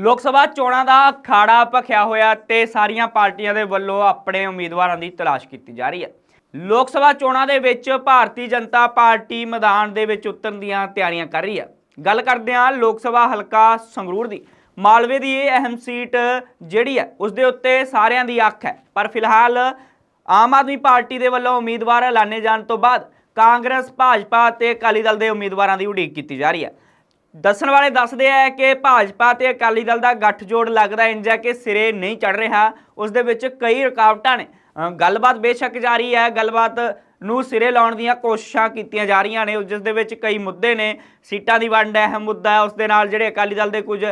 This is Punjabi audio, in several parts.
ਲੋਕ ਸਭਾ ਚੋਣਾਂ ਦਾ ਅਖਾੜਾ ਭਖਿਆ ਹੋਇਆ ਤੇ ਸਾਰੀਆਂ ਪਾਰਟੀਆਂ ਦੇ ਵੱਲੋਂ ਆਪਣੇ ਉਮੀਦਵਾਰਾਂ ਦੀ ਤਲਾਸ਼ ਕੀਤੀ ਜਾ ਰਹੀ ਹੈ। ਲੋਕ ਸਭਾ ਚੋਣਾਂ ਦੇ ਵਿੱਚ ਭਾਰਤੀ ਜਨਤਾ ਪਾਰਟੀ ਮੈਦਾਨ ਦੇ ਵਿੱਚ ਉਤਰਨ ਦੀਆਂ ਤਿਆਰੀਆਂ ਕਰ ਰਹੀ ਹੈ। ਗੱਲ ਕਰਦੇ ਹਾਂ ਲੋਕ ਸਭਾ ਹਲਕਾ ਸੰਗਰੂਰ ਦੀ। ਮਾਲਵੇ ਦੀ ਇਹ ਅਹਿਮ ਸੀਟ ਜਿਹੜੀ ਹੈ, ਉਸ ਦੇ ਉੱਤੇ ਸਾਰਿਆਂ ਦੀ ਅੱਖ ਹੈ। ਪਰ ਫਿਲਹਾਲ ਆਮ ਆਦਮੀ ਪਾਰਟੀ ਦੇ ਵੱਲੋਂ ਉਮੀਦਵਾਰ ਐਲਾਨੇ ਜਾਣ ਤੋਂ ਬਾਅਦ ਕਾਂਗਰਸ, ਭਾਜਪਾ ਤੇ ਅਕਾਲੀ ਦਲ ਦੇ ਉਮੀਦਵਾਰਾਂ ਦੀ ਉਡੀਕ ਕੀਤੀ ਜਾ ਰਹੀ ਹੈ। ਦੱਸਣ ਵਾਲੇ ਦੱਸਦੇ ਆ ਕਿ ਭਾਜਪਾ ਤੇ ਅਕਾਲੀ ਦਲ ਦਾ ਗੱਠਜੋੜ ਲੱਗਦਾ ਇੰਜ ਹੈ ਕਿ ਸਿਰੇ ਨਹੀਂ ਚੜ ਰਿਹਾ। ਉਸ ਦੇ ਵਿੱਚ ਕਈ ਰੁਕਾਵਟਾਂ ਨੇ। ਗੱਲਬਾਤ ਬੇਸ਼ੱਕ ਜਾਰੀ ਹੈ। ਗੱਲਬਾਤ ਨੂੰ ਸਿਰੇ ਲਾਉਣ ਦੀਆਂ ਕੋਸ਼ਿਸ਼ਾਂ ਕੀਤੀਆਂ ਜਾ ਰਹੀਆਂ ਨੇ। ਜਿਸ ਦੇ ਵਿੱਚ ਕਈ ਮੁੱਦੇ ਨੇ। ਸੀਟਾਂ ਦੀ ਵੰਡ ਹੈ ਅਹਿਮ ਮੁੱਦਾ ਹੈ। ਉਸ ਦੇ ਨਾਲ ਜਿਹੜੇ ਅਕਾਲੀ ਦਲ ਦੇ ਕੁਝ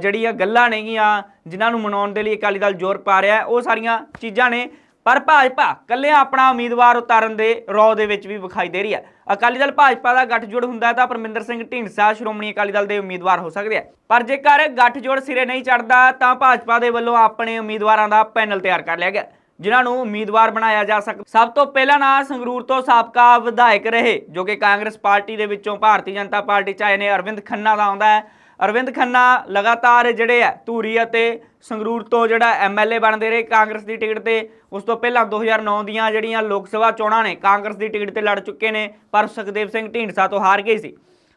ਜਿਹੜੀਆਂ ਗੱਲਾਂ ਨੇਗੀਆਂ, ਜਿਨ੍ਹਾਂ ਨੂੰ ਮਨਾਉਣ ਦੇ ਲਈ ਅਕਾਲੀ ਦਲ ਜ਼ੋਰ ਪਾ ਰਿਹਾ ਉਹ ਸਾਰੀਆਂ ਚੀਜ਼ਾਂ ਨੇ। ਪਰ ਭਾਜਪਾ ਕੱਲਿਆਂ ਆਪਣਾ ਉਮੀਦਵਾਰ ਉਤਾਰਨ ਦੇ ਰੌ ਦੇ ਵਿੱਚ ਵੀ ਵਿਖਾਈ ਦੇ ਰਹੀ ਹੈ। ਅਕਾਲੀ ਦਲ ਭਾਜਪਾ ਦਾ ਗੱਠਜੋੜ ਹੁੰਦਾ ਤਾਂ ਪਰਮਿੰਦਰ ਸਿੰਘ ਢੀਂਡਸਾ, ਸ਼੍ਰੋਮਣੀ ਅਕਾਲੀ ਦਲ ਦੇ ਉਮੀਦਵਾਰ ਹੋ ਸਕਦੇ ਆ। ਪਰ ਜੇਕਰ ਗੱਠਜੋੜ ਸਿਰੇ ਨਹੀਂ ਚੜਦਾ ਤਾਂ ਭਾਜਪਾ ਦੇ ਵੱਲੋਂ ਆਪਣੇ ਉਮੀਦਵਾਰਾਂ ਦਾ ਪੈਨਲ ਤਿਆਰ ਕਰ ਲਿਆ ਗਿਆ, ਜਿਨ੍ਹਾਂ ਨੂੰ ਉਮੀਦਵਾਰ ਬਣਾਇਆ ਜਾ ਸਕਦਾ ਸਭ ਤੋਂ ਪਹਿਲਾਂ ਨਾਂ ਸੰਗਰੂਰ ਤੋਂ ਸਾਬਕਾ ਵਿਧਾਇਕ ਰਹੇ, ਜੋ ਕਿ ਕਾਂਗਰਸ ਪਾਰਟੀ ਦੇ ਵਿੱਚੋਂ ਭਾਰਤੀ ਜਨਤਾ ਪਾਰਟੀ ਚ ਆਏ ਨੇ। ਅਰਵਿੰਦ ਖੰਨਾ ਦਾ ਆਉਂਦਾ ਹੈ। ਅਰਵਿੰਦ ਖੰਨਾ ਲਗਾਤਾਰ ਜਿਹੜੇ ਹੈ ਧੂਰੀ ਅਤੇ ਸੰਗਰੂਰ ਤੋਂ ਜਿਹੜਾ ਐਮਐਲਏ ਬਣਦੇ ਰਹੇ ਕਾਂਗਰਸ ਦੀ ਟਿਕਟ ਤੇ, ਉਸ ਤੋਂ ਪਹਿਲਾਂ 2009 ਦੀਆਂ ਜਿਹੜੀਆਂ ਲੋਕ ਸਭਾ ਚੋਣਾਂ ਨੇ, ਕਾਂਗਰਸ ਦੀ ਟਿਕਟ ਤੇ ਲੜ ਚੁੱਕੇ ਨੇ, ਪਰ ਸੁਖਦੇਵ ਸਿੰਘ ਢੀਂਡਸਾ ਤੋਂ ਹਾਰ ਗਏ ਸੀ।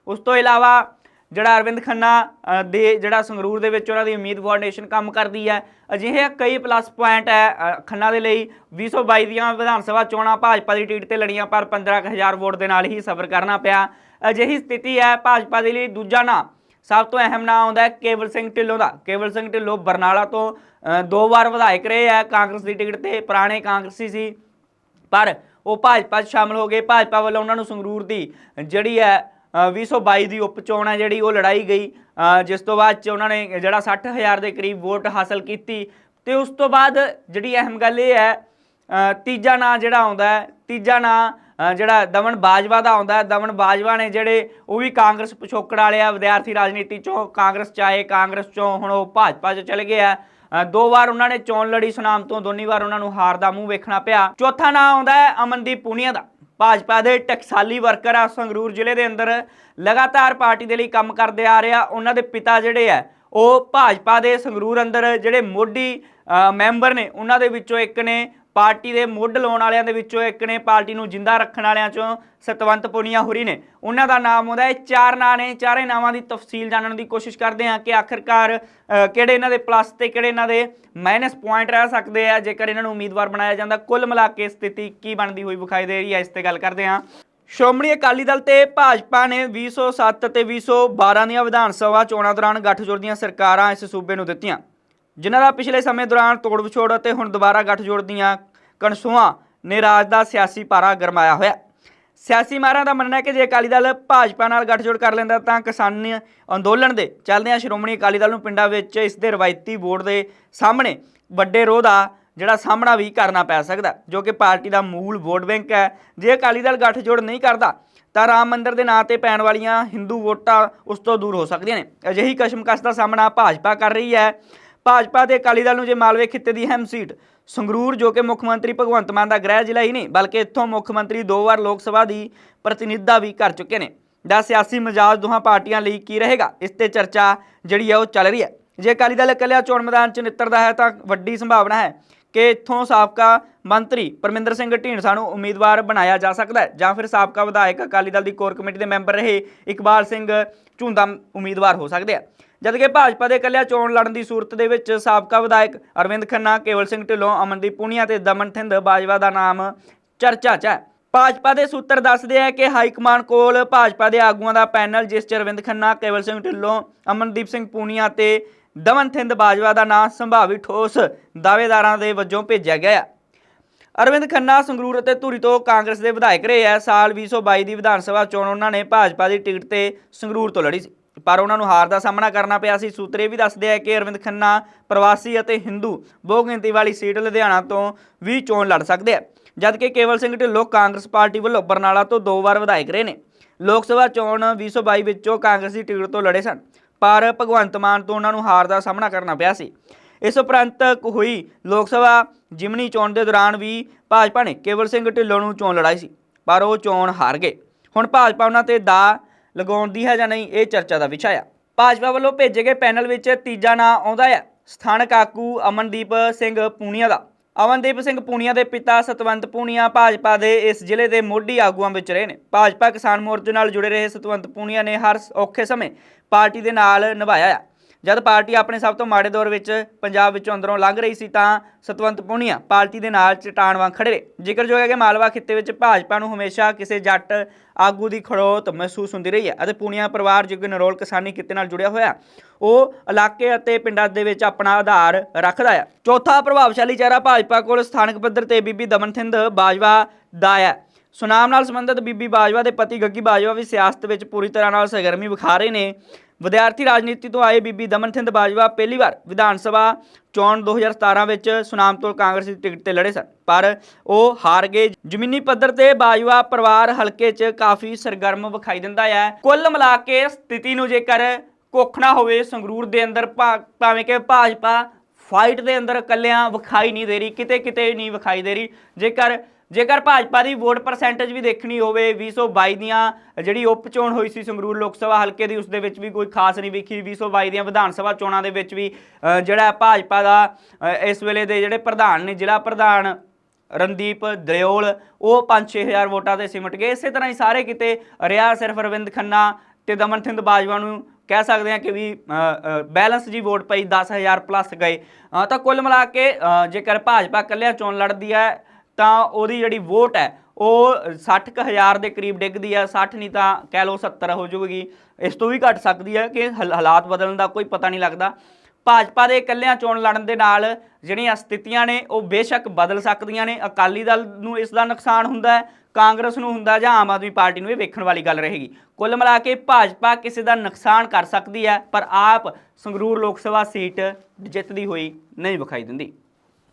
ਉਸ ਤੋਂ ਇਲਾਵਾ ਜਿਹੜਾ ਅਰਵਿੰਦ ਖੰਨਾ ਦੇ ਜਿਹੜਾ ਸੰਗਰੂਰ ਦੇ ਵਿੱਚ ਉਹਨਾਂ ਦੀ ਉਮੀਦ ਫਾਊਂਡੇਸ਼ਨ ਕੰਮ ਕਰਦੀ ਹੈ, ਅਜਿਹੇ ਕਈ ਪਲੱਸ ਪੁਆਇੰਟ ਹੈ ਖੰਨਾ ਦੇ ਲਈ 2022 ਦੀਆਂ ਵਿਧਾਨ ਸਭਾ ਚੋਣਾਂ ਭਾਜਪਾ ਦੀ ਟਿਕਟ ਤੇ ਲੜੀਆਂ, ਪਰ 15000 ਵੋਟ ਦੇ ਨਾਲ ਹੀ ਸਬਰ ਕਰਨਾ ਪਿਆ। ਅਜਿਹੀ ਸਥਿਤੀ ਹੈ, ਭਾਜਪਾ ਦੇ ਲਈ ਦੂਜਾ ਨਾਂ ਸਭ ਤੋਂ ਅਹਿਮ ਨਾਂ ਆਉਂਦਾ ਹੈ ਕੇਵਲ ਸਿੰਘ ਢਿੱਲੋਂ ਦਾ। ਕੇਵਲ ਸਿੰਘ ਢਿੱਲੋਂ ਬਰਨਾਲਾ ਤੋਂ ਦੋ ਵਾਰ ਵਿਧਾਇਕ ਰਹੇ ਹੈ ਕਾਂਗਰਸ ਦੀ ਟਿਕਟ ਤੇ ਪੁਰਾਣੇ ਕਾਂਗਰਸੀ ਸੀ। ਪਰ ਉਹ ਭਾਜਪਾ 'ਚ ਸ਼ਾਮਲ ਹੋ ਗਏ। ਭਾਜਪਾ ਵੱਲੋਂ ਉਹਨਾਂ ਨੂੰ ਸੰਗਰੂਰ ਦੀ ਜਿਹੜੀ ਹੈ ਅ, 2022 ਦੀ ਉਪ ਚੋਣ ਹੈ ਜਿਹੜੀ ਉਹ ਲੜਾਈ ਗਈ। ਜਿਸ ਤੋਂ ਬਾਅਦ ਚ ਉਹਨਾਂ ਨੇ ਜਿਹੜਾ 60000 ਦੇ ਕਰੀਬ ਵੋਟ ਹਾਸਲ ਕੀਤੀ। ਤੇ ਉਸ ਤੋਂ ਬਾਅਦ ਜਿਹੜੀ ਅਹਿਮ ਗੱਲ ਇਹ ਹੈ ਤੀਜਾ ਨਾਂ ਜਿਹੜਾ ਆਉਂਦਾ ਹੈ ਤੀਜਾ ਨਾਂ ਜਿਹੜਾ ਦਮਨ ਬਾਜਵਾ ਦਾ ਆਉਂਦਾ, ਦਮਨ ਬਾਜਵਾ ਨੇ ਜਿਹੜੇ ਉਹ ਵੀ ਕਾਂਗਰਸ ਪਿਛੋਕੜ ਵਾਲੇ ਆ, ਵਿਦਿਆਰਥੀ ਰਾਜਨੀਤੀ ਚੋਂ ਕਾਂਗਰਸ ਚ ਆਏ, ਕਾਂਗਰਸ ਚੋਂ ਹੁਣ ਉਹ ਭਾਜਪਾ ਚ ਚਲੇ ਗਏ ਆ। ਦੋ ਵਾਰ ਉਹਨਾਂ ਨੇ ਚੋਣ ਲੜੀ ਸੁਨਾਮ ਤੋਂ, ਦੋਨੀ ਵਾਰ ਉਹਨਾਂ ਨੂੰ ਹਾਰ ਦਾ ਮੂੰਹ ਵੇਖਣਾ ਪਿਆ। ਚੌਥਾ ਨਾਂ ਆਉਂਦਾ ਹੈ ਅਮਨਦੀਪ ਪੂਨੀਆ ਦਾ। ਭਾਜਪਾ ਦੇ ਟਕਸਾਲੀ ਵਰਕਰ ਆ ਸੰਗਰੂਰ ਜ਼ਿਲ੍ਹੇ ਦੇ ਅੰਦਰ, ਲਗਾਤਾਰ ਪਾਰਟੀ ਦੇ ਲਈ ਕੰਮ ਕਰਦੇ ਆ ਰਿਹਾ ਉਹਨਾਂ ਦੇ ਪਿਤਾ ਜਿਹੜੇ ਆ, ਉਹ ਭਾਜਪਾ ਦੇ ਸੰਗਰੂਰ ਅੰਦਰ ਜਿਹੜੇ ਮੋਢੀ ਮੈਂਬਰ ਨੇ, ਉਹਨਾਂ ਦੇ ਵਿੱਚੋਂ ਇੱਕ ਨੇ। ਪਾਰਟੀ ਦੇ ਮੁੱਢ ਲਾਉਣ ਵਾਲਿਆਂ ਦੇ ਵਿੱਚੋਂ ਇੱਕ ਨੇ ਪਾਰਟੀ ਨੂੰ ਜਿੰਦਾ ਰੱਖਣ ਵਾਲਿਆਂ ਚੋਂ ਸਤਵੰਤ ਪੁਨੀਆ ਹੁਰੀ ਨੇ। ਉਹਨਾਂ ਦਾ ਨਾਮ ਆਉਂਦਾ ਹੈ ਚਾਰ ਨਾਂ ਨੇ। ਚਾਰੇ ਨਾਵਾਂ ਦੀ ਤਫਸੀਲ ਜਾਣਨ ਦੀ ਕੋਸ਼ਿਸ਼ ਕਰਦੇ ਹਾਂ ਕਿ ਆਖਰਕਾਰ ਕਿਹੜੇ ਇਹਨਾਂ ਦੇ ਪਲੱਸ ਤੇ ਕਿਹੜੇ ਇਹਨਾਂ ਦੇ ਮਾਈਨਸ ਪੁਆਇੰਟ ਰਹਿ ਸਕਦੇ ਆ। ਜੇਕਰ ਇਹਨਾਂ ਨੂੰ ਉਮੀਦਵਾਰ ਬਣਾਇਆ ਜਾਂਦਾ, ਕੁੱਲ ਮਿਲਾ ਕੇ ਸਥਿਤੀ ਕੀ ਬਣਦੀ ਹੋਈ ਵਿਖਾਈ ਦੇ ਰਹੀ ਹੈ, ਇਸ ਤੇ ਗੱਲ ਕਰਦੇ ਹਾਂ। ਸ਼੍ਰੋਮਣੀ ਅਕਾਲੀ ਦਲ ਤੇ ਭਾਜਪਾ ਨੇ 2007 ਤੇ 2012 ਦੀਆਂ ਵਿਧਾਨ ਸਭਾ ਚੋਣਾਂ ਦੌਰਾਨ ਗੱਠਜੋੜ ਦੀਆਂ ਸਰਕਾਰਾਂ ਇਸ ਸੂਬੇ ਨੂੰ ਦਿੱਤੀਆਂ। ਜਿਨ੍ਹਾਂ ਦਾ ਪਿਛਲੇ ਸਮੇਂ ਦੌਰਾਨ ਤੋੜ ਵਿਛੋੜ ਅਤੇ ਹੁਣ ਦੁਬਾਰਾ ਗੱਠਜੋੜ ਦੀਆਂ ਕਣਸੂਆਂ ਨੇ ਰਾਜ ਦਾ ਸਿਆਸੀ ਪਾਰਾ ਗਰਮਾਇਆ ਹੋਇਆ। ਸਿਆਸੀ ਮਾਰਾਂ ਦਾ ਮੰਨਣਾ ਹੈ ਕਿ ਜੇ ਅਕਾਲੀ ਦਲ ਭਾਜਪਾ ਨਾਲ ਗੱਠਜੋੜ ਕਰ ਲੈਂਦਾ ਤਾਂ ਕਿਸਾਨੀ ਅੰਦੋਲਨ ਦੇ ਚੱਲਦਿਆਂ ਸ਼੍ਰੋਮਣੀ ਅਕਾਲੀ ਦਲ ਨੂੰ ਪਿੰਡਾਂ ਵਿੱਚ ਇਸ ਦੇ ਰਵਾਇਤੀ ਵੋਟ ਦੇ ਸਾਹਮਣੇ ਵੱਡੇ ਰੋਹ ਦਾ ਜਿਹੜਾ ਸਾਹਮਣਾ ਵੀ ਕਰਨਾ ਪੈ ਸਕਦਾ, ਜੋ ਕਿ ਪਾਰਟੀ ਦਾ ਮੂਲ ਵੋਟ ਬੈਂਕ ਹੈ। ਜੇ ਅਕਾਲੀ ਦਲ ਗੱਠਜੋੜ ਨਹੀਂ ਕਰਦਾ, ਤਾਂ ਰਾਮ ਮੰਦਰ ਦੇ ਨਾਂ ਤੇ ਪੈਣ ਵਾਲੀਆਂ ਹਿੰਦੂ ਵੋਟਾਂ ਉਸ ਤੋਂ ਦੂਰ ਹੋ ਸਕਦੀਆਂ ਨੇ। ਅਜਿਹੀ ਕਸ਼ਮਕਸ਼ ਦਾ ਸਾਹਮਣਾ ਭਾਜਪਾ ਕਰ ਰਹੀ ਹੈ। ਭਾਜਪਾ ਤੇ ਅਕਾਲੀ ਦਲ ਨੂੰ ਜੇ ਮਾਲਵੇ ਖਿੱਤੇ ਦੀ ਅਹਿਮ ਸੀਟ, ਸੰਗਰੂਰ ਜੋ ਕਿ ਮੁੱਖ ਮੰਤਰੀ ਭਗਵੰਤ ਮਾਨ ਦਾ ਗ੍ਰਹਿ ਜ਼ਿਲ੍ਹਾ ਹੀ ਨਹੀਂ, ਬਲਕਿ ਇੱਥੋਂ ਮੁੱਖ ਮੰਤਰੀ ਦੋ ਵਾਰ ਲੋਕ ਸਭਾ ਦੀ ਪ੍ਰਤੀਨਿਧਤਾ ਵੀ ਕਰ ਚੁੱਕੇ ਨੇ। ਦਾ ਸਿਆਸੀ ਮਜਾਜ ਦੋਹਾਂ ਪਾਰਟੀਆਂ ਲਈ ਕੀ ਰਹੇਗਾ? ਇਸ ਤੇ ਚਰਚਾ ਜਿਹੜੀ ਹੈ ਉਹ ਚੱਲ ਰਹੀ ਹੈ। ਜੇ ਅਕਾਲੀ ਦਲ ਇਕੱਲਿਆ ਚੋਣ ਮੈਦਾਨ 'ਚ ਨਿੱਤਰਦਾ ਹੈ ਤਾਂ ਵੱਡੀ ਸੰਭਾਵਨਾ ਹੈ ਕਿ ਇੱਥੋਂ ਸਾਬਕਾ ਮੰਤਰੀ ਪਰਮਿੰਦਰ ਸਿੰਘ ਢੀਂਡਸਾ ਨੂੰ ਉਮੀਦਵਾਰ ਬਣਾਇਆ ਜਾ ਸਕਦਾ ਹੈ ਜਾਂ ਫਿਰ ਸਾਬਕਾ ਵਿਧਾਇਕ ਅਕਾਲੀ ਦਲ ਦੀ ਕੋਰ ਕਮੇਟੀ ਦੇ ਮੈਂਬਰ ਰਹੇ ਇਕਬਾਲ ਸਿੰਘ ਝੁੰਦਾ ਉਮੀਦਵਾਰ ਹੋ ਸਕਦੇ ਆ। ਜਦਕਿ ਭਾਜਪਾ ਦੇ ਇਕੱਲਿਆ ਚੋਣ ਲੜਨ ਦੀ ਸੂਰਤ ਦੇ ਵਿੱਚ ਸਾਬਕਾ ਵਿਧਾਇਕ ਅਰਵਿੰਦ ਖੰਨਾ, ਕੇਵਲ ਸਿੰਘ ਢਿੱਲੋਂ, ਅਮਨਦੀਪ ਪੂਨੀਆ ਤੇ ਦਮਨ ਥਿੰਦ ਬਾਜਵਾ ਦਾ ਨਾਮ ਚਰਚਾ 'ਚ ਹੈ। ਭਾਜਪਾ ਦੇ ਸੂਤਰ ਦੱਸਦੇ ਆ ਕਿ ਹਾਈ ਕਮਾਂਡ ਕੋਲ ਭਾਜਪਾ ਦੇ ਆਗੂਆਂ ਦਾ ਪੈਨਲ, ਜਿਸ 'ਚ ਅਰਵਿੰਦ ਖੰਨਾ, ਕੇਵਲ ਸਿੰਘ ਢਿੱਲੋਂ, ਅਮਨਦੀਪ ਸਿੰਘ ਪੂਨੀਆ ਤੇ ਦਮਨ ਥਿੰਦ ਬਾਜਵਾ ਦਾ ਨਾਂ ਸੰਭਾਵੀ ਠੋਸ ਦਾਅਵੇਦਾਰਾਂ ਦੇ ਵਜੋਂ ਭੇਜਿਆ ਗਿਆ ਹੈ ਅਰਵਿੰਦ ਖੰਨਾ ਸੰਗਰੂਰ ਅਤੇ ਧੂਰੀ ਤੋਂ ਕਾਂਗਰਸ ਦੇ ਵਿਧਾਇਕ ਰਹੇ ਆ। ਸਾਲ 2022 ਦੀ ਵਿਧਾਨ ਸਭਾ ਚੋਣ ਉਹਨਾਂ ਨੇ ਭਾਜਪਾ ਦੀ ਟਿਕਟ ਤੇ ਸੰਗਰੂਰ ਤੋਂ ਲੜੀ ਸੀ। ਪਰ ਉਹਨਾਂ ਨੂੰ ਹਾਰ ਦਾ ਸਾਹਮਣਾ ਕਰਨਾ ਪਿਆ ਸੀ। ਸੂਤਰੇ ਵੀ ਦੱਸਦੇ ਆ ਕਿ ਅਰਵਿੰਦ ਖੰਨਾ ਪ੍ਰਵਾਸੀ ਅਤੇ ਹਿੰਦੂ ਬਹੁ ਗਿਣਤੀ ਵਾਲੀ ਸੀਟ ਲੁਧਿਆਣਾ ਤੋਂ ਵੀ ਚੋਣ ਲੜ ਸਕਦੇ ਆ। ਜਦਕਿ ਕੇਵਲ ਸਿੰਘ ਢਿੱਲੋਂ ਕਾਂਗਰਸ ਪਾਰਟੀ ਵੱਲੋਂ ਬਰਨਾਲਾ ਤੋਂ ਦੋ ਵਾਰ ਵਿਧਾਇਕ ਰਹੇ ਨੇ। ਲੋਕ ਸਭਾ ਚੋਣ 2022 ਵਿੱਚੋਂ ਕਾਂਗਰਸ ਦੀ ਟਿਕਟ ਤੋਂ ਲੜੇ ਸਨ। ਪਰ ਭਗਵੰਤ ਮਾਨ ਤੋਂ ਉਹਨਾਂ ਨੂੰ ਹਾਰ ਦਾ ਸਾਹਮਣਾ ਕਰਨਾ ਪਿਆ ਸੀ। ਇਸ ਉਪਰੰਤ ਹੋਈ ਲੋਕ ਸਭਾ ਜਿਮਨੀ ਚੋਣ ਦੇ ਦੌਰਾਨ ਵੀ ਭਾਜਪਾ ਨੇ ਕੇਵਲ ਸਿੰਘ ਢਿੱਲੋਂ ਨੂੰ ਚੋਣ ਲੜਾਈ ਸੀ, ਪਰ ਉਹ ਚੋਣ ਹਾਰ ਗਏ। ਹੁਣ ਭਾਜਪਾ ਉਹਨਾਂ ਤੇ ਦਾ ਲਗਾਉਣ ਦੀ ਹੈ ਜਾਂ ਨਹੀਂ, ਇਹ ਚਰਚਾ ਦਾ ਵਿਸ਼ਾ ਆ। ਭਾਜਪਾ ਵੱਲੋਂ ਭੇਜੇ ਗਏ ਪੈਨਲ ਵਿੱਚ ਤੀਜਾ ਨਾਂ ਆਉਂਦਾ ਹੈ ਸਥਾਨਕ ਆਗੂ ਅਮਨਦੀਪ ਸਿੰਘ ਪੂਨੀਆ ਦਾ। ਅਮਨਦੀਪ ਸਿੰਘ ਪੂਨੀਆ ਦੇ ਪਿਤਾ ਸਤਵੰਤ ਪੂਨੀਆ ਭਾਜਪਾ ਦੇ ਇਸ ਜ਼ਿਲ੍ਹੇ ਦੇ ਮੋਢੀ ਆਗੂਆਂ ਵਿੱਚ ਰਹੇ ਨੇ। ਭਾਜਪਾ ਕਿਸਾਨ ਮੋਰਚੇ ਨਾਲ ਜੁੜੇ ਰਹੇ ਸਤਵੰਤ ਪੂਨੀਆ ਨੇ ਹਰ ਔਖੇ ਸਮੇਂ ਪਾਰਟੀ ਦੇ ਨਾਲ ਨਿਭਾਇਆ ਹੈ ਜਦ ਪਾਰਟੀ ਆਪਣੇ ਸਭ ਤੋਂ ਮਾੜੇ ਦੌਰ ਵਿੱਚ ਪੰਜਾਬ ਵਿੱਚੋਂ ਅੰਦਰੋਂ ਲੰਘ ਰਹੀ ਸੀ ਤਾਂ ਸਤਵੰਤ ਪੂਨੀਆ ਪਾਰਟੀ ਦੇ ਨਾਲ ਚਟਾਨ ਵਾਂਗ ਖੜੇ ਰਹੇ। ਜ਼ਿਕਰਯੋਗ ਹੈ ਕਿ ਮਾਲਵਾ ਖਿੱਤੇ ਵਿੱਚ ਭਾਜਪਾ ਨੂੰ ਹਮੇਸ਼ਾ ਕਿਸੇ ਜੱਟ ਆਗੂ ਦੀ ਖੜੋਤ ਮਹਿਸੂਸ ਹੁੰਦੀ ਰਹੀ ਹੈ ਅਤੇ ਪੂਨੀਆ ਪਰਿਵਾਰ ਜੋ ਕਿ ਨਰੋਲ ਕਿਸਾਨੀ ਕਿੱਤੇ ਨਾਲ ਜੁੜਿਆ ਹੋਇਆ। ਉਹ ਇਲਾਕੇ ਅਤੇ ਪਿੰਡਾਂ ਦੇ ਵਿੱਚ ਆਪਣਾ ਆਧਾਰ ਰੱਖਦਾ ਹੈ ਚੌਥਾ ਪ੍ਰਭਾਵਸ਼ਾਲੀ ਚਿਹਰਾ ਭਾਜਪਾ ਕੋਲ ਸਥਾਨਕ ਪੱਧਰ ਤੇ ਬੀਬੀ ਦਮਨਥਿੰਦ ਬਾਜਵਾ ਦਾ ਹੈ ਸੁਨਾਮ ਨਾਲ ਸੰਬੰਧਿਤ ਬੀਬੀ ਬਾਜਵਾ ਦੇ ਪਤੀ ਗੱਗੀ ਬਾਜਵਾ ਵੀ ਸਿਆਸਤ ਵਿੱਚ ਪੂਰੀ ਤਰ੍ਹਾਂ ਨਾਲ ਸਰਗਰਮੀ ਵਿਖਾ ਰਹੇ ਨੇ। ਵਿਦਿਆਰਥੀ ਰਾਜਨੀਤੀ ਤੋਂ ਆਏ ਬੀਬੀ ਦਮਨਥਿੰਦ ਬਾਜਵਾ ਪਹਿਲੀ ਵਾਰ ਵਿਧਾਨ ਸਭਾ ਚੋਣ 2017 ਵਿੱਚ ਸੁਨਾਮ ਤੋਂ ਕਾਂਗਰਸ ਦੀ ਟਿਕਟ ਤੇ ਲੜੇ ਸਨ। ਪਰ ਉਹ ਹਾਰ ਗਏ। ਜ਼ਮੀਨੀ ਪੱਧਰ ਤੇ ਬਾਜਵਾ ਪਰਿਵਾਰ ਹਲਕੇ 'ਚ ਕਾਫੀ ਸਰਗਰਮ ਵਿਖਾਈ ਦਿੰਦਾ ਹੈ ਕੁੱਲ ਮਿਲਾ ਕੇ ਸਥਿਤੀ ਨੂੰ ਜੇਕਰ ਕੋਖਣਾ ਹੋਵੇ, ਸੰਗਰੂਰ ਦੇ ਅੰਦਰ ਭਾ- ਭਾਵੇਂ ਕਿ ਭਾਜਪਾ ਫਾਈਟ ਦੇ ਅੰਦਰ ਇਕੱਲਿਆਂ ਵਿਖਾਈ ਨਹੀਂ ਦੇ ਰਹੀ ਕਿਤੇ ਕਿਤੇ ਨਹੀਂ ਵਿਖਾਈ ਦੇ ਰਹੀ। ਜੇਕਰ ਜੇਕਰ ਭਾਜਪਾ ਦੀ ਵੋਟ ਪਰਸੈਂਟੇਜ ਵੀ ਦੇਖਣੀ ਹੋਵੇ 2022 ਦੀਆਂ ਜਿਹੜੀ ਉਪ ਚੋਣ ਹੋਈ ਸੀ ਸੰਗਰੂਰ ਲੋਕ ਸਭਾ ਹਲਕੇ ਦੀ, ਉਸ ਦੇ ਵਿੱਚ ਵੀ ਕੋਈ ਖਾਸ ਨਹੀਂ ਵਿਖੀ। 2022 ਦੀਆਂ ਵਿਧਾਨ ਸਭਾ ਚੋਣਾਂ ਦੇ ਵਿੱਚ ਵੀ ਜਿਹੜਾ ਭਾਜਪਾ ਦਾ ਇਸ ਵੇਲੇ ਦੇ ਜਿਹੜੇ ਪ੍ਰਧਾਨ ਨੇ, ਜ਼ਿਲ੍ਹਾ ਪ੍ਰਧਾਨ ਰਣਦੀਪ ਦਰਿਓਲ, ਉਹ 5-6000 ਵੋਟਾਂ ਤੇ ਸਿਮਟ ਗਏ। ਇਸੇ ਤਰ੍ਹਾਂ ਹੀ ਸਾਰੇ ਕਿਤੇ ਰਿਹਾ ਸਿਰਫ ਰਵਿੰਦ ਖੰਨਾ ਤੇ ਦਮਨਥਿੰਦ ਬਾਜਵਾ ਨੂੰ ਕਹਿ ਸਕਦੇ ਹਾਂ ਕਿ ਵੀ ਬੈਲੈਂਸ ਜੀ ਵੋਟ ਪਈ 10000 ਪਲੱਸ ਗਏ। ਤਾਂ ਕੁੱਲ ਮਿਲਾ ਕੇ ਜੇਕਰ ਭਾਜਪਾ ਇਕੱਲਿਆਂ ਚੋਣ ਲੜਦੀ ਹੈ ਤਾਂ ਉਹਦੀ ਜਿਹੜੀ ਵੋਟ ਹੈ, ਉਹ 60000 ਦੇ ਕਰੀਬ ਡਿੱਗਦੀ ਹੈ 60 ਨਹੀਂ ਤਾਂ ਕਹਿ ਲਓ 70 ਹੋ ਜਾਊਗੀ। ਇਸ ਤੋਂ ਵੀ ਘਟ ਸਕਦੀ ਹੈ ਕਿ ਹਲ- ਹਾਲਾਤ ਬਦਲਣ ਦਾ ਕੋਈ ਪਤਾ ਨਹੀਂ ਲੱਗਦਾ। ਭਾਜਪਾ ਦੇ ਇਕੱਲਿਆਂ ਚੋਣ ਲੜਨ ਦੇ ਨਾਲ ਜਿਹੜੀਆਂ ਸਥਿਤੀਆਂ ਨੇ, ਉਹ ਬੇਸ਼ੱਕ ਬਦਲ ਸਕਦੀਆਂ ਨੇ। ਅਕਾਲੀ ਦਲ ਨੂੰ ਇਸ ਦਾ ਨੁਕਸਾਨ ਹੁੰਦਾ ਹੈ, ਕਾਂਗਰਸ ਨੂੰ ਹੁੰਦਾ ਜਾਂ ਆਮ ਆਦਮੀ ਪਾਰਟੀ ਨੂੰ ਇਹ ਵੇਖਣ ਵਾਲੀ ਗੱਲ ਰਹੇਗੀ। ਕੁੱਲ ਮਿਲਾ ਕੇ ਭਾਜਪਾ ਕਿਸੇ ਦਾ ਨੁਕਸਾਨ ਕਰ ਸਕਦੀ ਹੈ, ਪਰ ਆਪ ਸੰਗਰੂਰ ਲੋਕ ਸਭਾ ਸੀਟ ਜਿੱਤਦੀ ਹੋਈ ਨਹੀਂ ਵਿਖਾਈ ਦਿੰਦੀ।